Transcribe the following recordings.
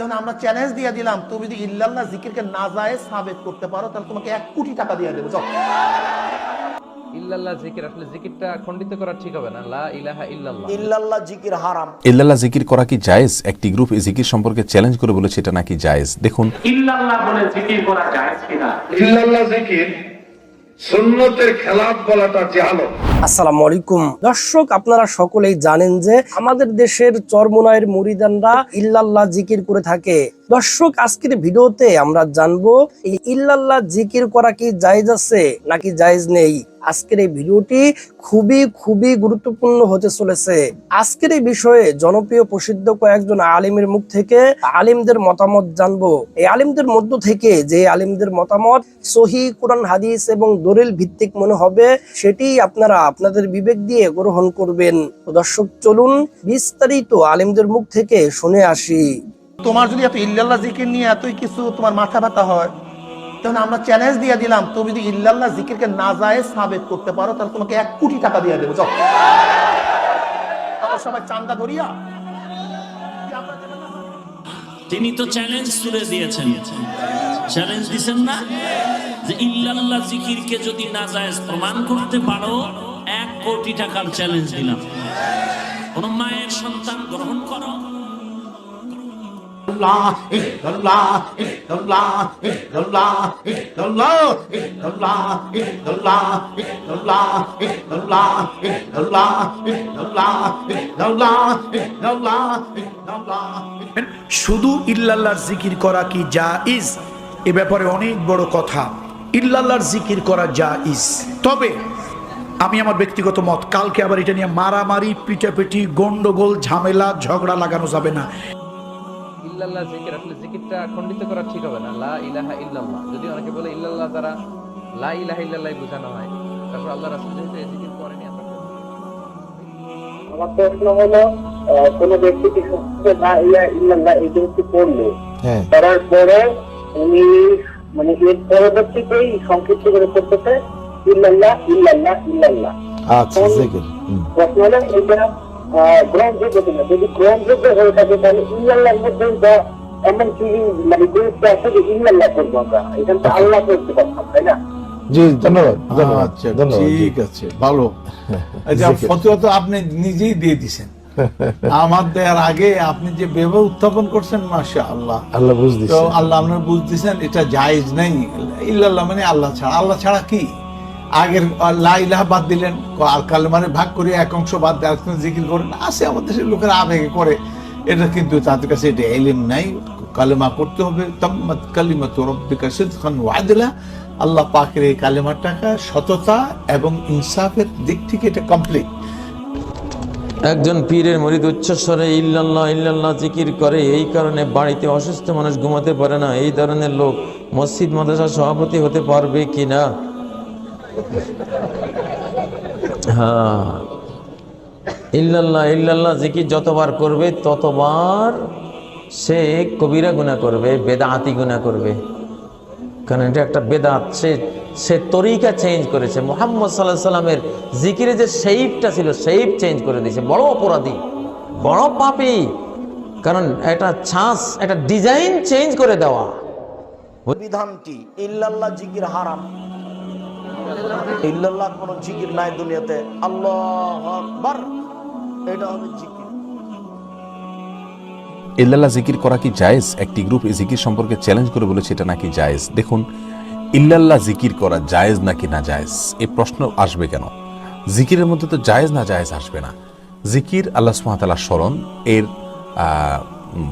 তখন আমরা চ্যালেঞ্জ দিয়ে দিলাম তুমি যদি ইল্লাল্লাহ জিকিরকে নাজায়েজ সাবেত করতে পারো তাহলে তোমাকে এক কোটি টাকা দিয়ে দেবো যাও ইল্লাল্লাহ জিকির আসলে জিকিরটা খণ্ডিত করা ঠিক হবে না। লা ইলাহা ইল্লাল্লাহ। ইল্লাল্লাহ জিকির হারাম। ইল্লাল্লাহ জিকির করা কি জায়েজ? একটি গ্রুপ এই জিকির সম্পর্কে চ্যালেঞ্জ করে বলেছে এটা নাকি জায়েজ? দেখুন। ইল্লাল্লাহ বলে জিকির করা যায় কিনা? ইল্লাল্লাহ জিকির দর্শক, আপনারা সকলেই জানেন যে আমাদের দেশের চরমোনায়ের মুরিদানরা ইল্লাল্লাহ জিকির করে থাকে। দর্শক, আজকের ভিডিওতে আমরা জানব ইল্লাল্লাহ জিকির করা কি জায়েজ আছে নাকি জায়েজ নেই? আজকের এই ভিডিওটি খুবই খুবই গুরুত্বপূর্ণ হতে চলেছে। আজকের এই বিষয়ে জনপ্রিয় প্রসিদ্ধ কয়েকজন আলিমের মুখ থেকে আলিমদের মতামত জানব। এই আলিমদের মধ্য থেকে যে আলিমদের মতামত সহি কোরআন, হাদিস এবং দলিল ভিত্তিক মনে হবে, সেটি আপনারা আপনাদের বিবেক দিয়ে গ্রহণ করবেন। দর্শক, চলুন বিস্তারিত আলিমদের মুখ থেকে শুনে আসি। তোমার যদি এত ইল্লাল্লাহ জিকির নিয়ে এতই কিছু তোমার মাথা ব্যথা হয় তখন আমরা চ্যালেঞ্জ দিয়ে দিলাম তুমি যদি ইল্লাল্লাহ জিকিরকে নাজায়েজ সাবেত করতে পারো, তাহলে তোমাকে এক কোটি টাকা দিয়ে দেবো, যাও। সবাই চান্দা ধরিয়া তিনি তো চ্যালেঞ্জ তুলে দিয়েছেন। চ্যালেঞ্জ দিছেন না? যে ইল্লাল্লাহ জিকিরকে যদি নাজায়েজ প্রমাণ করতে পারো, এক কোটি টাকার চ্যালেঞ্জ দিলাম। কোন মায়ের সন্তান গ্রহণ করো। শুধু ইল্লাল্লাহর জিকির করা কি জাইজ এ ব্যাপারে অনেক বড় কথা ইল্লাল্লাহর জিকির করা যা ইস তবে আমি আমার ব্যক্তিগত মত কালকে আবার এটা নিয়ে মারামারি পিটাপিটি গন্ডগোল ঝামেলা ঝগড়া লাগানো যাবে না ইল্লাল্লাহ জিকির আসলে জিকিরটা খণ্ডিত করা ঠিক হবে না। লা ইলাহা ইল্লাল্লাহ। যদি অনেকে বলে ইল্লাল্লাহ দ্বারা লা ইলাহা ইল্লাল্লাহ বোঝানো হয় তারপর আল্লাহ রাসূল যেহেতু এই জিকির করেনি আমরা আমার প্রশ্ন হলো কোনো ব্যক্তি কি সত্যি না ইয়া ইল্লাল্লাহ এই জিনিসটি পড়ল? করার পরে উনি মানে এর পরবর্তীতেই সংক্ষিপ্ত করে করতেছে ইল্লাল্লাহ ইল্লাল্লাহ ইল্লাল্লাহ। আচ্ছা জিকির প্রশ্ন হলো এটা গ্রহণযোগ্য কিনা? যদি গ্রহণযোগ্য হয়ে থাকে তাহলে মধ্যে এমন কি মানে জিনিসটা আছে যে করব আমরা? এখানে তো আল্লাহ করতে পারতাম তাই না? জি ধন্যবাদ ধন্যবাদ আচ্ছা ঠিক আছে ভালো। আচ্ছা ফতোয়া তো আপনি নিজেই দিয়ে দিছেন। আমার দেওয়ার আগে আপনি যে ভেবে উত্থাপন করছেন মাসা আল্লাহ আল্লাহ বুঝ তো আল্লাহ আপনার বুঝ দিছেন এটা জায়েজ নাই। ইল্লাল্লাহ মানে আল্লাহ ছাড়া। আল্লাহ ছাড়া কি? আগের লা ইলাহা বাদ দিলেন আর কালেমারে ভাগ করে এক অংশ বাদ দিয়ে জিকির করেন। আসে আমাদের দেশের লোকেরা আবেগে করে। এটা কিন্তু তাদের কাছে এটা এলিম নাই। কালেমা করতে হবে। তাম্মাত কালিমাতু রাব্বিকা সিদকান ওয়া আদলা। আল্লাহ পাকের এই কালেমার টাকা সততা এবং ইনসাফের দিক থেকে এটা কমপ্লিট একজন পীরের মরিদ উচ্চস্বরে ইল্লাল্লাহ ইল্লাল্লাহ জিকির করে। এই কারণে বাড়িতে অসুস্থ মানুষ ঘুমাতে পারে না। এই ধরনের লোক মসজিদ, মাদ্রাসার সভাপতি হতে পারবে কি না হ্যাঁ। ইল্লাল্লাহ ইল্লাল্লাহ জিকির যতবার করবে, ততবার সে কবিরা গুণা করবে বেদাহাতি গুণা করবে। কারণ এটা একটা বেদাত, সে সে তরিকা চেঞ্জ করেছে। মোহাম্মদ সাল্লাহ সাল্লামের জিকিরে যে সেইপটা ছিল সেইপ চেঞ্জ করে দিয়েছে। বড় অপরাধী, বড় পাপী। কারণ একটা ছাঁচ একটা ডিজাইন চেঞ্জ করে দেওয়া। বিধানটি, ইল্লাল্লাহ জিকির হারাম। ইল্লাল্লাহ কোনো জিকির নাই দুনিয়াতে। আল্লাহ আকবার। এটা হবে জিকির। ইল্লাল্লাহ জিকির করা কি জায়েজ? একটি গ্রুপ এই জিকির সম্পর্কে চ্যালেঞ্জ করে বলেছে, এটা নাকি জায়েজ? দেখুন, ইল্লাল্লাহ জিকির করা জায়েজ নাকি না জায়েজ? প্রশ্ন আসবে কেন? জিকিরের মধ্যে তো জায়েজ না জায়েজ আসবে না। জিকির আল্লাহ সুমাতাল্লাহ স্মরণ, এর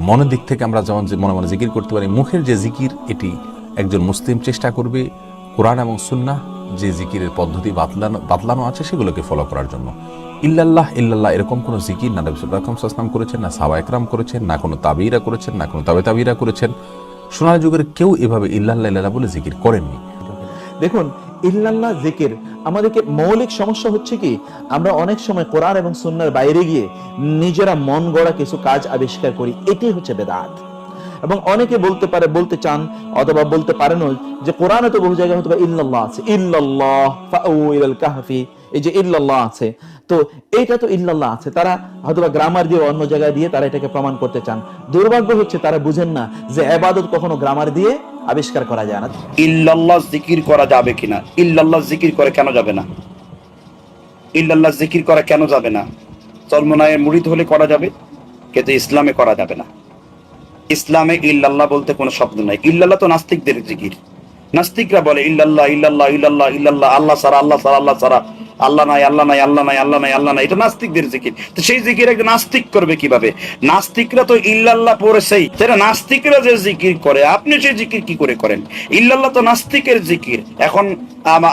মনের দিক থেকে আমরা যেমন যে মনে মনে জিকির করতে পারি, মুখের যে জিকির, এটি একজন মুসলিম চেষ্টা করবে, কোরআন এবং সুন্নাহ যে জিকিরের পদ্ধতি বাতলানো বাতলানো আছে, সেগুলোকে ফলো করার জন্য। ইল্লাল্লাহ ইল্লাল্লাহ, এরকম কোনো জিকির না নবী সাল্লাল্লাহু আলাইহি করেছেন, না সাহাবা একরাম করেছেন, না কোনো তাবিরা করেছেন, না কোনো তাবে তাবিরা করেছেন। সোনার যুগের কেউ এভাবে ইল্লাল্লাহ ইল্লাল্লাহ বলে জিকির করেননি। দেখুন, ইল্লাল্লাহ জিকির আমাদেরকে মৌলিক সমস্যা হচ্ছে কি, আমরা অনেক সময় কোরআন এবং সুন্নার বাইরে গিয়ে নিজেরা মন গড়া কিছু কাজ আবিষ্কার করি, এটাই হচ্ছে বেদাত। এবং অনেকে বলতে পারে, বলতে চান অথবা বলতে পারেন যে কোরআনে তো বহু জায়গায় হয়তো বা ইল্লাল্লাহ আছে। ইল্লাল্লাহ কাহফি, এই যে ইল্লাল্লাহ আছে। তো এইটা তো ইল্লাল্লাহ আছে। তারা হয়তোবা গ্রামার দিয়ে অন্য জায়গায় দিয়ে তারা এটাকে প্রমাণ করতে চান। দুর্ভাগ্য হচ্ছে তারা বুঝেন না যে এবাদত কখনো গ্রামার দিয়ে আবিষ্কার করা যায় না। ইল্লাল্লাহ জিকির করা যাবে কিনা? ইল্লাল্লাহ জিকির করে কেন যাবে না? ইল্লাল্লাহ জিকির করা কেন যাবে না? চলমনায় মুড়িদ হলে করা যাবে, কিন্তু ইসলামে করা যাবে না। ইসলামে ইল্লাল্লাহ বলতে কোনো শব্দ নাই। ইল্লাল্লাহ তো নাস্তিকদের জিকির। নাস্তিকরা বলে, ইল্লাল্লাহ ইল্লাল্লাহ ইল্লাল্লাহ ইল্লাল্লাহ, আল্লাহ সারা আল্লাহ সারা আল্লাহ সারা আল্লাহ নাই আল্লাহ নাই আল্লাহ নাই আল্লাহ নাই আল্লাহ নাই। এটা নাস্তিকদের জিকির। তো সেই জিকির একজন নাস্তিক করবে কীভাবে? নাস্তিকরা তো ইল্লাল্লাহ পড়েছেই। সেটা নাস্তিকরা যে জিকির করে, আপনি সেই জিকির কি করে করেন? ইল্লাল্লাহ তো নাস্তিকের জিকির। এখন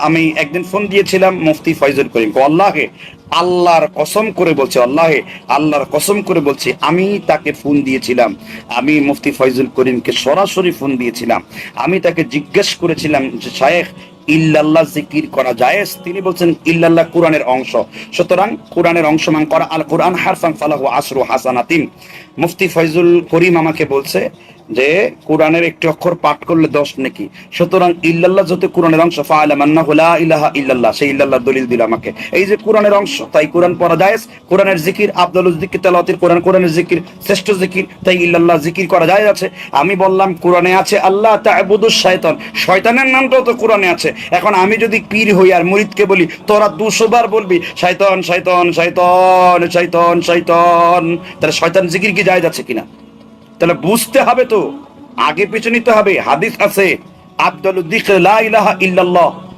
আমি একদিন ফোন দিয়েছিলাম মুফতি ফয়জুল করিম আল্লাহে আল্লাহর কসম করে বলছে, আল্লাহে আল্লাহর কসম করে বলছি, আমি তাকে ফোন দিয়েছিলাম। আমি মুফতি ফয়জুল করিমকে সরাসরি ফোন দিয়েছিলাম। আমি তাকে জিজ্ঞেস করেছিলাম যে, শায়েখ, ইল্লাল্লাহ জিকির করা জায়েজ? তিনি বলছেন, ইল্লাল্লাহ কোরআনের অংশ। সুতরাং কোরআনের অংশ মান করা আল কোরআন হারফান ফালাহু আসরু হাসানাতিন। মুফতি ফয়জুল করিম আমাকে বলছে যে কোরআনের একটি অক্ষর পাঠ করলে দশ নাকি? সুতরাং ইল্লাল্লাহ যত কোরআনের অংশ, ফাআলাম আন্নাহু লা ইলাহা ইল্লাল্লাহ, সেই ইল্লাল্লাহ দলিল দিল আমাকে। এই যে কোরআনের অংশ, তাই কোরআন পড়া জায়েজ। কোরআনের জিকির আব্দুল জিকির, তেলাওয়াতের কোরআন, কোরআনের জিকির, শ্রেষ্ঠ জিকির, তাই ইল্লাল্লাহ জিকির করা যায় আছে। আমি বললাম, কোরআনে আছে আল্লাহ তা'বুদুশ শয়তান। শয়তানের নামটাও তো কোরআনে আছে। এখন আমি যদি পীর হই আর মুরিদকে বলি, তোরা দুশো বার বলবি, শয়তান শয়তান শয়তান শয়তান শয়তান তাহলে শয়তান জিকির কি যায় যাচ্ছে কিনা? তাহলে বুঝতে হবে তো, আগে পিছনে নিতে হবে। হাদিস আছে আব্দুল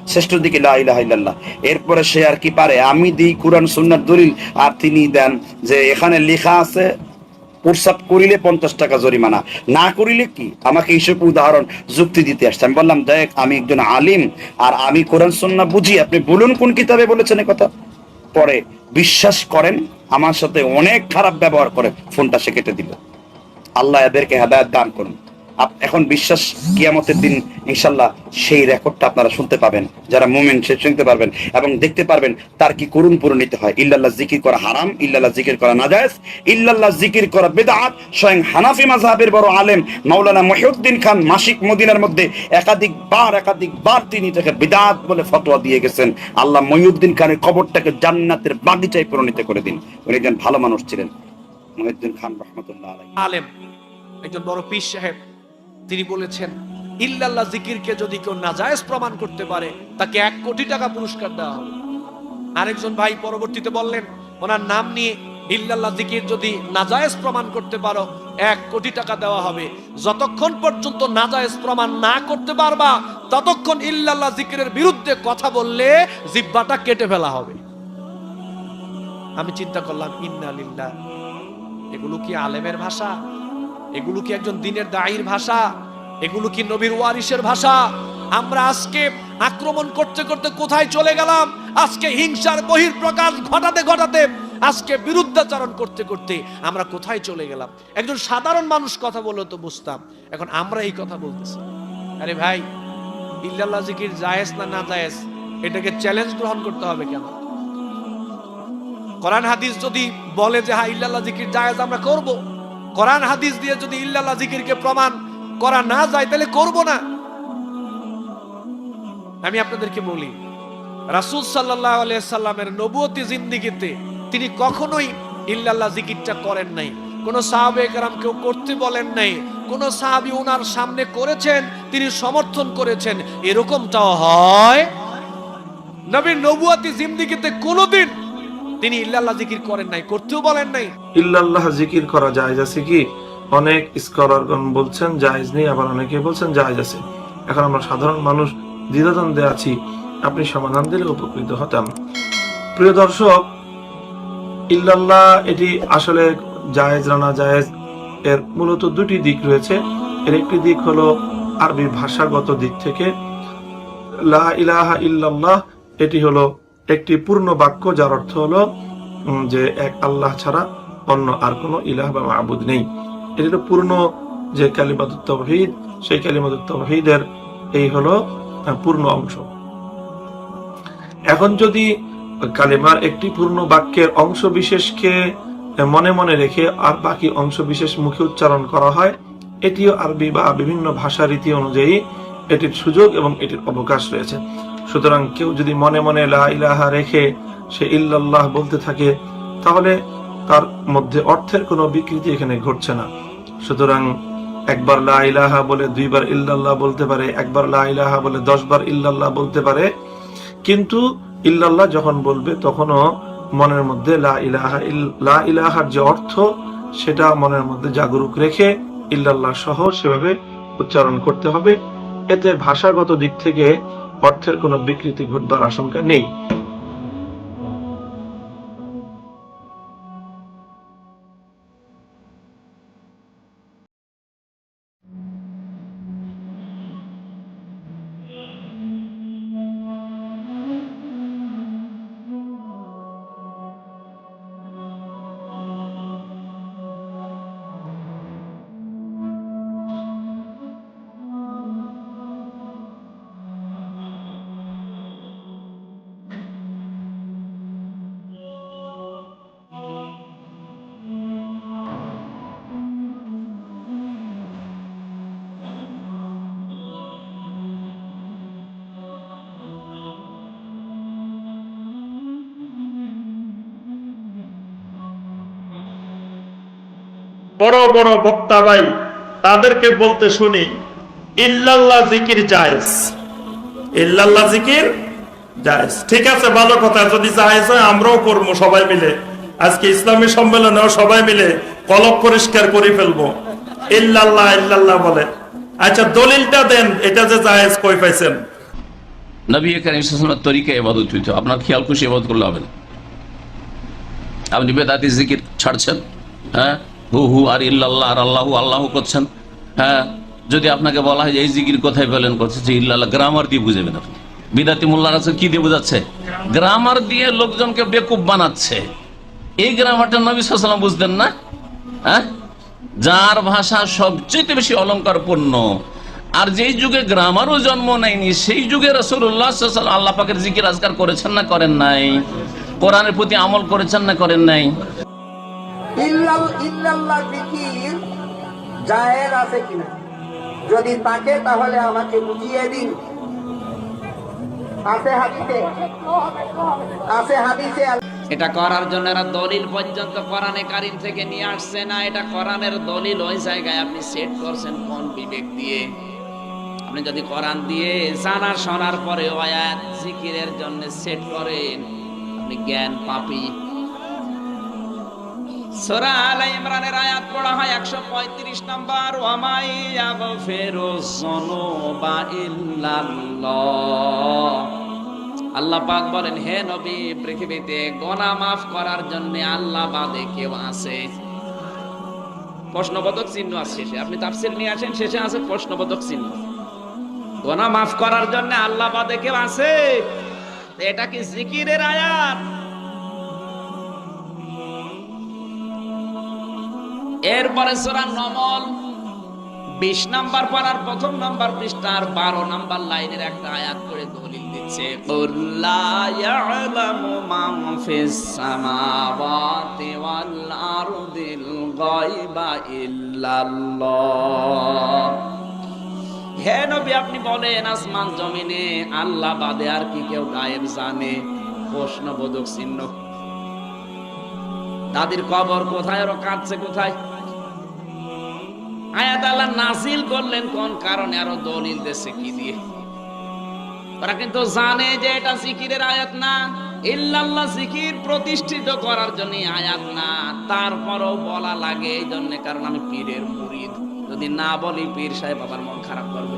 শ্রেষ্ঠ দিকে এরপরে সে আর কি পারে? আমি দিই কোরআন, সুন্নাত, দলিল, আর তিনি দেন যে এখানে লেখা আছে প্রসাব করিলে পঞ্চাশ টাকা জরিমানা। না করিলে কি? আমাকে এইসব উদাহরণ, যুক্তি দিতে আসছে। আমি বললাম, দেখ, আমি একজন আলিম, আর আমি কোরআন সন্না বুঝি। আপনি বলুন কোন কিতাবে বলেছেন কথা? পরে, বিশ্বাস করেন, আমার সাথে অনেক খারাপ ব্যবহার করে, ফোনটা সে কেটে দিল। আল্লাহ এদেরকে হেদায়ত দান করুন। এখন বিশ্বাস কিয়ামতের দিন, ইনশাল্লাহ সেই রেকর্ডটা আপনারা শুনতে পাবেন। যারা মুমিন, সে শুনতে পারবেন এবং দেখতে পারবেন তার কি করুণ পরিণতি হয়। ইল্লাল্লাহ জিকির করা হারাম, ইল্লাল্লাহ জিকির করা নাজায়েজ, ইল্লাল্লাহ জিকির করা বেদাত। স্বয়ং হানাফি মাযহাবের বড় আলেম মাওলানা মহিউদ্দিন খান মাসিক মদিনার মধ্যে একাধিক বার একাধিক বার তিনি এটাকে বিদাত বলে ফতোয়া দিয়ে গেছেন। আল্লাহ মহিউদ্দিন খানের কবরটাকে জান্নাতের বাগিচায় পরিণত করে দিন। উনি একজন ভালো মানুষ ছিলেন। মহিউদ্দিন খান রহমতুল্লাহ আলেম, একজন বড় পীর সাহেব, তিনি বলেছেন, ইল্লাল্লাহ জিকিরকে যদি কেউ নাজায়েজ প্রমাণ করতে পারে, তাকে এক কোটি টাকা পুরস্কার দেওয়া হবে। আরেকজন ভাই পরবর্তীতে বললেন, ওনার নাম নিয়ে ইল্লাল্লাহ জিকির যদি নাজায়েজ প্রমাণ করতে পারো, এক কোটি টাকা দেওয়া হবে। যতক্ষণ পর্যন্ত নাজায়েজ প্রমাণ না করতে পারবা, ততক্ষণ ইল্লাল্লাহ জিকিরের বিরুদ্ধে কথা বললে জিব্বাটা কেটে ফেলা হবে। আমি চিন্তা করলাম, ইন্না লিল্লাহ এগুলো কি আলেমের ভাষা? এগুলো কি একজন দিনের দায়ীর ভাষা? এগুলো কি নবীর ওয়ারিসের ভাষা? আমরা আজকে আক্রমণ করতে করতে কোথায় চলে গেলাম? আজকে হিংসার বহির প্রকাশ ঘটাতে ঘটাতে আজকে বিরুদ্ধাচারণ করতে করতে আমরা কোথায় চলে গেলাম? একজন সাধারণ মানুষ কথা বলে তো বুঝতাম। এখন আমরা এই কথা বলতেছি। আরে ভাই ইল্লাল্লাহ জিকির জায়েজ না না জায়েজ? এটাকে চ্যালেঞ্জ গ্রহণ করতে হবে কেন? কোরআন হাদিস যদি বলে যে হ্যাঁ ইল্লাল্লাহ জিকির জায়েজ আমরা করব। কোরআন হাদিস দিয়ে যদি ইল্লাল্লাহ জিকিরকে প্রমাণ করা না যায়, তাহলে করব না। আমি আপনাদেরকে বলি, রাসূল সাল্লামের নবুয়তি জিন্দেগিতে তিনি কখনোই ইল্লাল্লাহ জিকিরটা করেন নাই। কোন সাহাবে কেউ করতে বলেন নাই। কোন সাহাবী ওনার সামনে করেছেন, তিনি সমর্থন করেছেন। এরকমটাও হয়। নবীর নবুয়াতি জিন্দিগিতে কোনোদিন তিনি ইল্লাল্লাহ জিকির করেন নাই, করতেও বলেন নাই। ইল্লাল্লাহ জিকির করা জায়েজ আছে কি? অনেক স্কলারগণ বলছেন, জায়েজ নেই, আবার অনেকে বলছেন জায়েজ আছে। এখন আমরা সাধারণ মানুষ, দ্বিধাদ্বন্দ্বে আছি, আপনি সমাধান দিলে উপকৃত হতাম। প্রিয় দর্শক, ইল্লাল্লাহ এটি আসলে জায়েজ রানা জায়েজ এর মূলত দুটি দিক রয়েছে। এর একটি দিক হলো আরবি ভাষাগত দিক থেকে, লা ইলাহা ইল্লাল্লাহ, এটি হলো একটি পূর্ণ বাক্য যার অর্থ হলো যে এক আল্লাহ ছাড়া অন্য আর কোনো ইলাহ বা মাবুদ নেই। এটি হলো পূর্ণ যে কালিমাতুত তৌহিদ সেই তৌহিদের এই হলো পূর্ণ অংশ। এখন যদি কালিমার একটি পূর্ণ বাক্যের অংশ বিশেষকে মনে মনে রেখে আর বাকি অংশ বিশেষ মুখে উচ্চারণ করা হয়, এটিও আরবি বা বিভিন্ন ভাষা রীতি অনুযায়ী এটির সুযোগ এবং এটির অবকাশ রয়েছে। সুতরাং কেউ যদি মনে মনে লা ইলাহা রেখে সে ইল্লাল্লাহ বলতে থাকে, তাহলে তার মধ্যে অর্থের কোনো বিকৃতি এখানে ঘটছে না। সুতরাং একবার লা ইলাহা বলে দুইবার ইল্লাল্লাহ বলতে পারে, একবার লা ইলাহা বলে দশবার ইল্লাল্লাহ বলতে পারে। কিন্তু ইল্লাল্লাহ যখন বলবে, তখনও মনের মধ্যে লা ইলাহা ইলাহার যে অর্থ, সেটা মনের মধ্যে জাগরুক রেখে ইল্লাল্লাহ সহ সেভাবে উচ্চারণ করতে হবে। এতে ভাষাগত দিক থেকে অর্থের কোনো বিকৃতি ঘটবার আশঙ্কা নেই। বড় বড় বক্তা ভাই, তাদেরকে বলতে শুনি, ইল্লাল্লাহ জিকির জায়েজ। ইল্লাল্লাহ জিকির জায়েজ। ঠিক আছে, ভালো কথা, যদি জায়েজ হয় আমরাও করব সবাই মিলে। আজকে ইসলামী সম্মেলনেও সবাই মিলে কলক পরিষ্কার করে ফেলব। ইল্লাল্লাহ ইল্লাল্লাহ বলে। আচ্ছা দলিলটা দেন, এটা যে জায়েজ কই পাইছেন? নবী করিম সাল্লামের তরিকা এবাদত হইতো। আপনার খেয়াল খুশি এবাদত করলে হবে আপনি বেদাতি জিকির ছাড়ছেন হ্যাঁ? হু হু আর ইল্লাল্লাহ আর আল্লাহু, আল্লাহ করছেন। হ্যাঁ যদি আপনাকে বলা হয় এই জিকির কোথায় বলেন করছে, যে ইল্লাল্লাহ গ্রামার দিয়ে বুঝেবেন আপনি। বিদাতি মোল্লার আছে কি দিয়ে বোঝাচ্ছে? গ্রামার দিয়ে লোকজনকে বেকুব বানাচ্ছে। এই গ্রামারটা নবী সাল্লাম বুঝতেন না? হ্যাঁ? যার ভাষা সবচেয়ে বেশি অলঙ্কার পূর্ণ আর যেই যুগে গ্রামারও জন্ম নেয়নি, সেই যুগে রসুল্লাহ আল্লাহ পাকের জিকির আজকার করেছেন না করেন নাই? কোরআনের প্রতি আমল করেছেন না করেন নাই? ইল্লাল্লাহ জিকির আছে কিনা? যদি থাকে, তাহলে আমাকে বুঝিয়ে দিন। আছে হাদিসে? আছে হাদিসে এটা করার জন্য এরা দলিল পর্যন্ত কোরআনে কারিম থেকে নিয়ে আসছে না। এটা কোরআনের দলিল ওই জায়গায় আপনি সেট করছেন কোন বিবেক দিয়ে? আপনি যদি কোরআন দিয়ে জানা শোনার পরে আয়াত জিকিরের জন্য সেট করেন, আপনি জ্ঞান পাপি। সূরা আলে ইমরানের আয়াত পড়া হয় 135 নাম্বার ওয়ামাই ইয়াগফিরু যুনুবা ইল্লাল্লাহ আল্লাহ বলেন, হে নবী, পৃথিবীতে গোনা মাফ করার জন্য আল্লাহ বাদে কেউ আছে? প্রশ্নবোধক চিহ্ন আছে শেষে। আপনি তাফসীর নিয়ে আসেন, শেষে আছে প্রশ্নবোধক চিহ্ন। গোনা মাফ করার জন্য আল্লাহ বাদে কেউ আছে? এটা কি জিকিরের আয়াত? এরপরে সূরা নমল, বিশ নাম্বার পারার প্রথম নাম্বার পৃষ্ঠার বারো নাম্বার লাইনের একটা আয়াত করে দলিল দিচ্ছে হে নবী, আপনি বলেন আসমান জমিনে আল্লাহ বাদে আর কি কেউ গায়েব জানে? প্রশ্নবোধক চিহ্ন। দাদির কবর কোথায় ওরা কাঁদছে কোথায়? আয়াত আল্লাহ নাজিল করলেন কোন কারণে? আরও দলিল দেশে কি দিয়ে? ওরা কিন্তু জানে যে এটা জিকিরের আয়াত না। ইল্লাল্লাহ জিকির প্রতিষ্ঠিত করার জন্য আয়াত না। তারপরও বলা লাগে এই জন্য কারণ আমি পীরের মুরিদ। যদি না বলি পীর সাহেব আবার মন খারাপ করবে।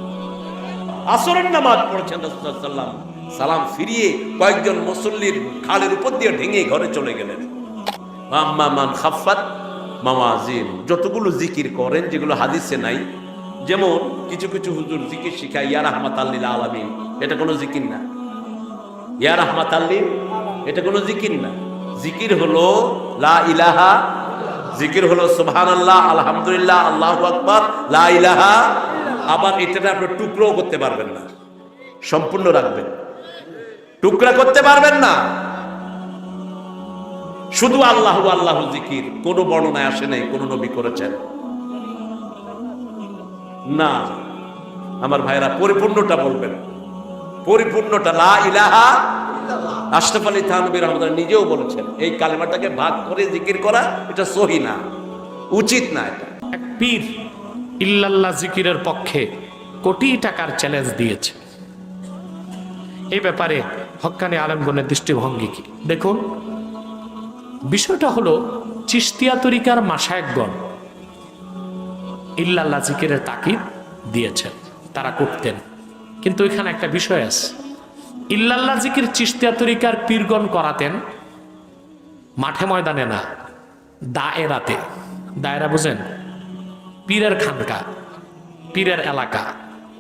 আসরের নামাজ পড়ছেন রাসূলুল্লাহ সালাম ফিরিয়ে কয়েকজন মুসল্লির খালের উপর দিয়ে ঢেঙে ঘরে চলে গেলেন। আম্মা মান খাফাত মামাজিন যতগুলো জিকির করেন, যেগুলো হাদিসে নাই, যেমন কিছু কিছু হুজুর জিকির শিখায় ইয়ার রাহমাত আল্লিল আলামিন এটা কোনো জিকির না। ইয়ার রাহমাত আল্লিল এটা কোনো জিকির না। জিকির হলো, লা ইলাহা জিকির হলো, সুবহানাল্লাহ আলহামদুলিল্লাহ আল্লাহু আকবার লা ইলাহা আবার এটা আপনি টুকরো করতে পারবেন না। সম্পূর্ণ রাখবেন। টুকরা করতে পারবেন না। শুধু আল্লাহ আল্লাহ জিকির, কোন বর্ণনায় আসে নাই, কোন নবী করেছেন। না, আমার ভাইরা পরিপূর্ণটা বলবেন। পরিপূর্ণটা লা ইলাহা আশরাফ আলী থানবী রহমান নিজেও বলেছেন, এই কালেমাটাকে ভাগ করে জিকির করা, এটা সহি না, উচিত না এটা। এক পীর ইল্লাল্লাহ জিকিরের পক্ষে কোটি টাকার চ্যালেঞ্জ দিয়েছে। এই ব্যাপারে হক্কানি আলমগণের দৃষ্টিভঙ্গি কি? দেখুন। বিষয়টা হলো চিস্তিয়া তরিকার মাসায়কগণ ইল্লাল্লাহ জিকিরের তাকিদ দিয়েছেন, তারা করতেন। কিন্তু এখানে একটা বিষয় আছে। ইল্লাল্লা জিকির চিস্তিয়া তরিকার পীরগণ করাতেন মাঠে ময়দানে না দায়েরাতে দায়রা বুঝেন? পীরের খানকা, পীরের এলাকা।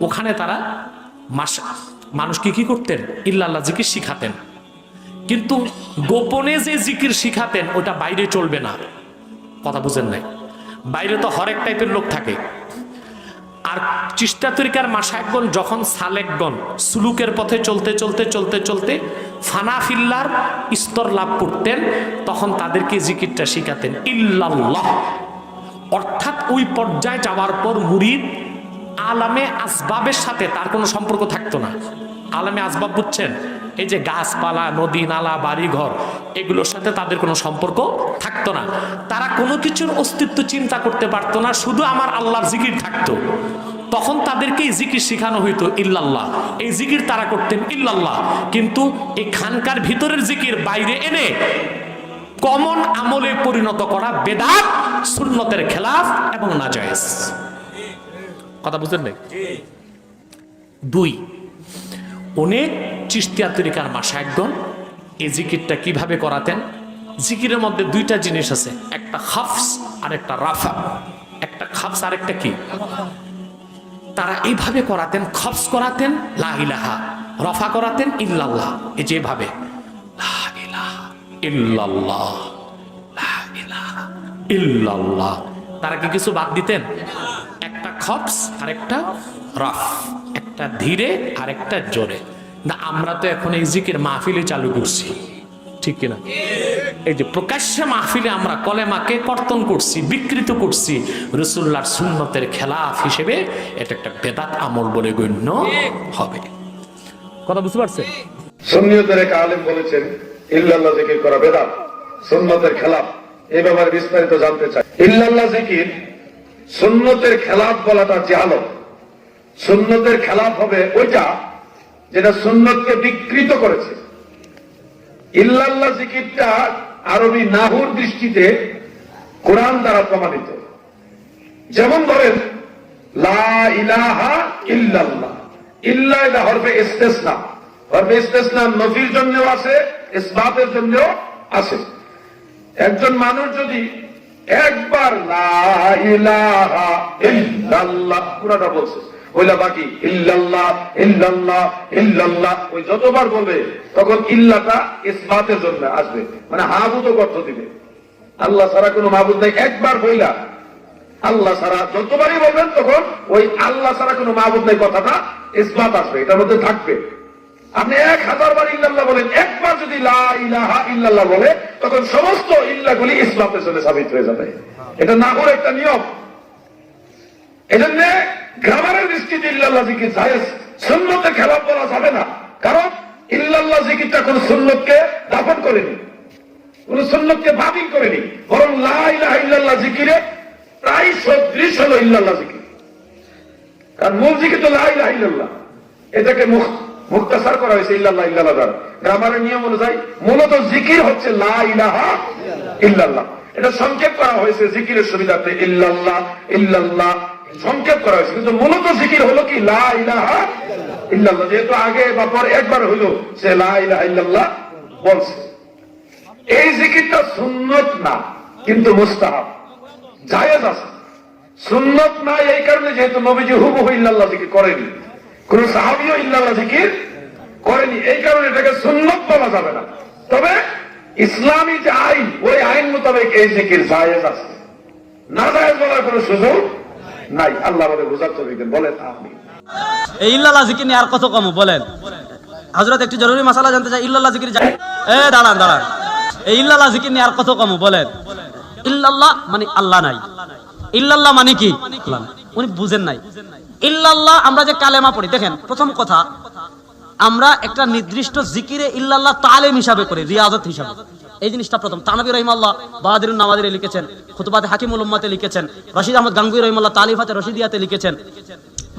ওখানে তারা মাস মানুষকে কি করতেন? ইল্লাল্লাহ জিকির শিখাতেন। কিন্তু গোপনে যে জিকির শিখাতেন, ওটা বাইরে চলবে না। কথা বুঝেন নাই? বাইরে তো হরেক টাইপের লোক থাকে। আর চিস্তা তরিকার মাসায়কগণ যখন সালেকগণ সুলুকের পথে চলতে চলতে চলতে চলতে ফানাফিল্লার স্তর লাভ করতেন, তখন তাদেরকে জিকিরটা শিখাতেন। ইল্লাল্লাহ। অর্থাৎ ওই পর্যায়ে যাওয়ার পর মুরিদ আলামে আসবাবের সাথে তার কোনো সম্পর্ক থাকতো না। আলামে আসবাব বুঝছেন? এই যে গাছপালা নদী নালা বাড়ি ঘর এগুলোর সাথে তাদের কোনো সম্পর্ক থাকতো না। তারা কোনো কিছুর অস্তিত্ব চিন্তা করতে পারতো না শুধু আমার আল্লাহর জিকির থাকতো। তখন তাদেরকে এই জিকির শেখানো হইতো ইল্লাল্লাহ। এই জিকির তারা করতেন ইল্লাল্লাহ। কিন্তু এই খানকার ভিতরের জিকির বাইরে এনে কমন আমলে পরিণত করা বেদাত সুন্নতের খেলাফ এবং নাজায়েজ। কথা বুঝলেন দুই অনেক চিস্তিয়া তরিকার মাসায়কগণ এই জিকিরটা কীভাবে করাতেন? জিকিরের মধ্যে দুইটা জিনিস আছে, একটা হাফস আর একটা রাফা। একটা খাফস আর একটা কি? তারা এইভাবে করাতেন, খফস করাতেন, লা ইলাহা। রফা করাতেন, ইল্লাল্লাহ। এই যেভাবে ইল্লাল্লাহ। তারা কি কিছু বাদ দিতেন? একটা খপস আর একটা রফ। একটা ধীরে আর একটা জোরে। না, আমরা তো এখন এই জিকির মাহফিলে চালু করছি। ঠিক কিনা? এই যে প্রকাশ্যে মাহফিলে আমরা কলেমাকে কর্তন করছি, বিকৃত করছি রসুল্লার সুন্নতের খেলাফ হিসেবে এটা একটা বেদাত আমল বলে গণ্য হবে। কথা বুঝতে পারছেন? সুন্নিয়তের এক আলেম বলেছেন, ইল্লাল্লাহ জিকির করা বেদাত, সুন্নতের খেলাফ এই ব্যাপারে বিস্তারিত জানতে চাই। ইল্লাল্লাহ জিকির সুন্নতের খেলাফ বলাটা জাহালত সুন্নতের খেলাফ হবে ওইটা যেটা সুন্নতকে বিকৃত করেছে। ইল্লাল্লাহ জিকিরটা আরবি নাহুর দৃষ্টিতে কোরআন দ্বারা প্রমাণিত। যেমন ধরেন একজন মানুষ যদি একবার লা পুরাটা বলছে। ওইলা বাকি, ইল্লাল্লাহ ইল্লাল্লাহ ইল্লাল্লাহ। ওই যতবার বলবে, তখন ইল্লাটা ইসবাতের জন্য আসবে। মানে হাবুত অর্থ দিবে। আল্লাহ ছাড়া কোনো মাহবুদ নাই। একবার বইলা আল্লাহ ছাড়া যতবারই বলবেন, তখন ওই আল্লাহ ছাড়া কোনো মাহবুদ নাই কথাটা ইসবাত আসবে, এটার মধ্যে থাকবে। আপনি এক হাজার বার ইল্লাল্লাহ বলেন, একবার যদি লা ইলাহা ইল্লাল্লাহ বলে, তখন সমস্ত ইল্লাগুলি ইসলামের জন্য সাবিত হয়ে যাবে। এটা নাগর একটা নিয়ম। এজন্য গ্রামারের দৃষ্টিতে ইল্লাল্লাহ জিকির জায়েজ। সুন্নতের খেলাফ বলা যাবে না। কারণ ইল্লাল্লাহ জিকিরটা কোন সুন্নতকে দাফন করেনি। কোন সুন্নতকে বাতিল করেনি। বরং লা ইলাহা ইল্লাল্লাহ জিকিরে প্রায় সদৃশ হলো ইল্লাল্লাহ জিকির। কারণ মূল তো এটাকে মুক্তাসার করা হয়েছে ইল্লাল্লাহ ইল্লাল্লাহ দ্বারা। গ্রামারের নিয়ম অনুযায়ী মূলত জিকির হচ্ছে লা ইল্লাল্লাহ। এটা সংক্ষেপ করা হয়েছে জিকিরের সুবিধাতে ইল্লাল্লাহ ইল্লাল্লাহ সংক্ষেপ করা হয়েছে। কিন্তু মূলত জিকির হলো কি? লা যেহেতু আগে বা পর একবার হইল সে লা বলছে। এই জিকিরটা সুন্নত না, কিন্তু মুস্তাহাব। জায়েজ আছে। সুন্নত না, এই কারণে যেহেতু নবীজি হুবহু ইল্লাল্লাহ জিকির করেনি। কোন সাহাবিও ইল্লাল্লাহ জিকির করেনি। এই কারণে এটাকে সুন্নত বলা যাবে না। তবে ইসলামী যে আইন, ওই আইন মোতাবেক এই জিকির জায়েজ আছে। না জায়েজ বলার কোনো সুযোগ নাই, আল্লাহ আমাদের বলেন এই ইল্লাল্লাহ জিকির নিয়ে আর কত কম, বলেন। একটি জরুরি মশালা জানতে চাই, ইল্লাল্লাহ জিকির এ, দাঁড়ান দাঁড়ান। এই ইল্লাল্লাহ জিকির নিয়ে আর কত কম, বলেন। ইল্লাল্লাহ মানে আল্লাহ নাই। ইল্লাল্লাহ মানে কি? উনি বুঝেন নাই। ইল্লাল্লাহ আমরা যে কালেমা পড়ি, দেখেন, প্রথম কথা, আমরা একটা নির্দিষ্ট জিকিরে ইল্লাল্লাহ তালেম হিসাবে করি, রিয়াজত হিসাবে। এই জিনিসটা প্রথম। তানবী রহিমাল্লাহ বাহাদির নামাদিরে লিখেছেন, খুতুবাতে হাকিমুল উম্মাতে লিখেছেন, রশিদ আহমদ গাঙ্গুই রহিমাল্লাহ তালিফাতে রশিদিয়াতে লিখেছেন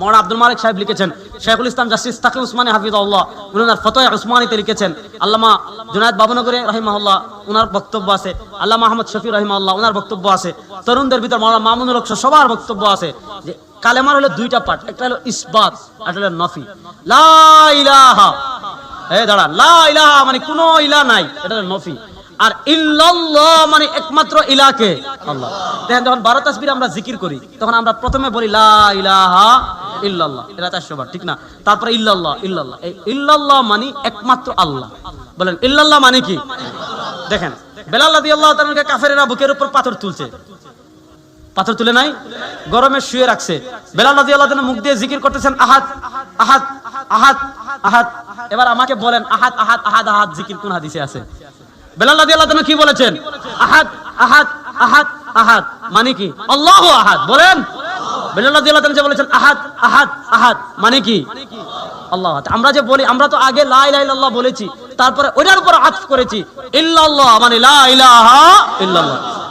মৌলানা আব্দুল মালিক সাহেব লিখেছেন, শেখুল ইসলাম জাস্টিস তাকি উসমানী হাফিজাল্লাহ উনার ফতোয় উসমানীতে লিখেছেন, আল্লামা জুনায়দ বাবনগরে রহিমাহুল্লাহ উনার বক্তব্য আছে, আল্লামা আহমদ শফি রহিমাল্লাহ উনার বক্তব্য আছে, তরুণদের ভিতর মৌলানা মামুনুল হক সবার বক্তব্য আছে, যে কালেমার হলো দুইটা পার্ট একটা হলো ইসবাত একটা হলো নফি। লা ইলাহা এই দাঁড়া লা ইলাহা মানে কোনো ইলা নাই, এটা হলো নফি। আর ইল্লাল্লাহ মানে একমাত্র ইলাকে আল্লাহ। দেখেন যখন বারো তাসবির আমরা জিকির করি, তখন আমরা প্রথমে বলি, লা ইলাহা ইল্লাল্লাহ। এটা চারশো বার, ঠিক না? তারপরে, ইল্লাল্লাহ ইল্লাল্লাহ। এই ইল্লাল্লাহ মানে একমাত্র আল্লাহ। বলেন, ইল্লাল্লাহ মানে কি? দেখেন, বেলাল রাদিয়াল্লাহু তাআলাকে কাফেরেরা বুকের উপর পাথর তুলছে। পাথর তুলে নাই? গরমে শুয়ে রাখছে। বেলাল তাআলা মুখ দিয়ে জিকির করতেছেন, আহাদ আহাদ আহাদ আহাদ। এবার আমাকে বলেন, আহাদ আহাদ আহাদ আহাত জিকির কোন হাদিসে আছে? বেলাল রাজি আল্লাহ কি বলেছেন? আহাদ আহাদ আহাদ আহাদ। মানে কি? আল্লাহ আহাদ। বলেন? মানে আমরা যে বলি, আমরা তো আগে বলেছি, তারপরে ওটার উপর আতফ করেছি। মানে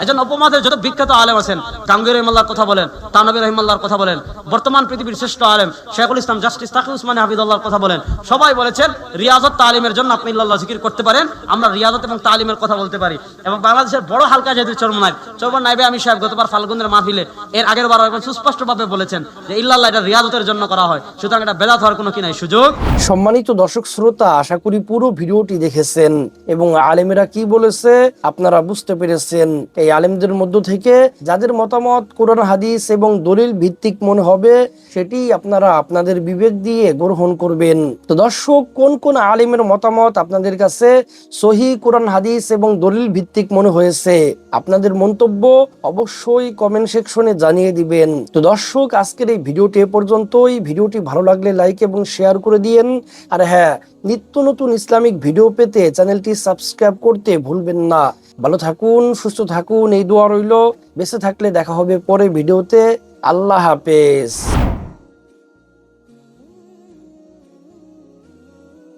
একজন উপমাদের যত বিখ্যাত আলেম আছেন গাঙ্গুর রহিমাল্লাহর কথা বলেন তানবী রহিমাল্লাহর কথা বলেন, বর্তমান পৃথিবীর শ্রেষ্ঠ আলেম শেখুল ইসলাম, জাস্টিস তাকি উসমানী হাফিদুল্লাহর কথা বলেন, সবাই বলেছেন রিয়াজত তালিমের জন্য আপনি ইল্লাল্লাহ জিকির করতে পারেন, আমরা রিয়াজত এবং তালিমের কথা বলতে পারি। এবং বাংলাদেশের বড় হালকা যেহেতু চরমনায় চরমন নাইবে আমি সাহেব গতবার ফাল্গুনের মাহফিলে এর আগের বার সুস্পষ্টভাবে বলেছেন যে ইল্লাল্লাহ এটা রিয়াজতের জন্য করা হয়, সুতরাং এটা বেদাত হওয়ার কোনো কি নাই। সুযোগ? সম্মানিত দর্শক, শ্রোতা, আশা করি পুরো ভিডিওটি দেখেছেন এবং আলেমেরা কি বলেছে আপনারা বুঝতে পেরেছেন এই আলেমদের মধ্য থেকে যাদের মতামত, কোরআন, হাদিস এবং দলিল ভিত্তিক মনে হবে, সেটি আপনারা আপনাদের বিবেক দিয়ে গ্রহণ করবেন। তো দর্শক, কোন কোন আলেমের মতামত আপনাদের কাছে সহি, কোরআন, হাদিস এবং দলিল ভিত্তিক মনে হয়েছে? আপনাদের মন্তব্য অবশ্যই কমেন্ট সেকশনে জানিয়ে দিবেন। তো দর্শক, আজকের এই ভিডিওটি এ পর্যন্তই। ভিডিওটি ভালো লাগলে লাইক এবং শেয়ার করে দিয়েন। আর হ্যাঁ নিত্য নতুন ইসলামিক ভিডিও পেতে চ্যানেলটি সাবস্ক্রাইব করতে ভুলবেন না। ভালো থাকুন, সুস্থ থাকুন, এই দোয়া রইল। বেঁচে থাকলে দেখা হবে পরে ভিডিওতে। আল্লাহ হাফেজ।